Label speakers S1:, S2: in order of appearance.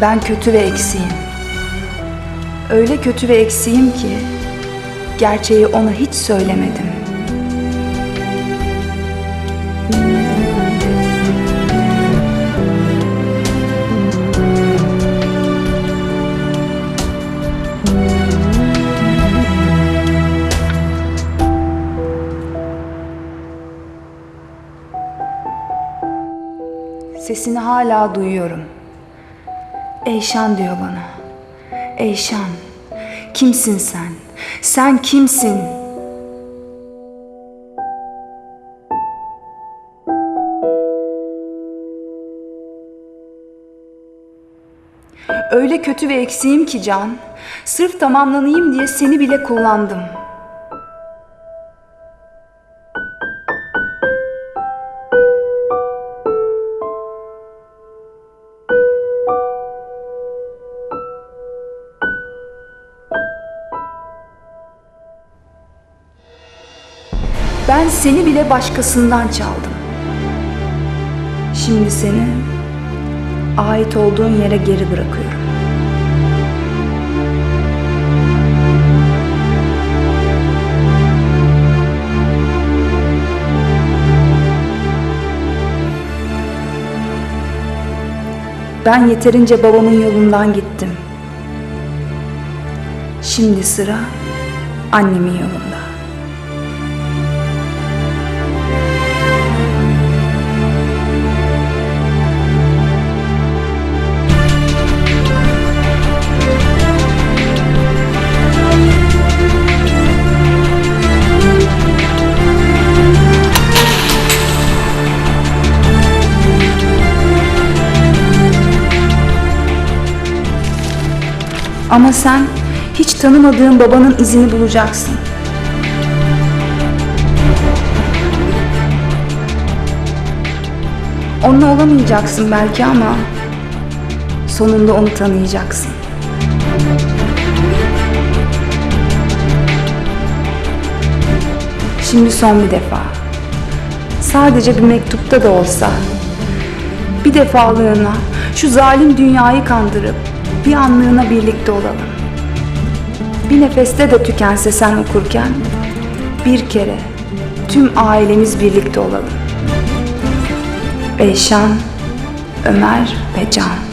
S1: Ben kötü ve eksiğim. Öyle kötü ve eksiğim ki gerçeği ona hiç söylemedim. Sesini hala duyuyorum. Eyşan diyor bana. Eyşan, kimsin sen? Sen kimsin? Öyle kötü ve eksiğim ki Can. Sırf tamamlanayım diye seni bile kullandım. Ben seni bile başkasından çaldım. Şimdi seni ait olduğun yere geri bırakıyorum. Ben yeterince babamın yolundan gittim. Şimdi sıra annemin yolunda. Ama sen hiç tanımadığın babanın izini bulacaksın. Onunla olamayacaksın belki ama sonunda onu tanıyacaksın. Şimdi son bir defa. Sadece bir mektupta da olsa bir defalığına şu zalim dünyayı kandırıp bir anlığına birlikte olalım. Bir nefeste de tükense sen okurken bir kere tüm ailemiz birlikte olalım. Eyşan, Ömer ve Can.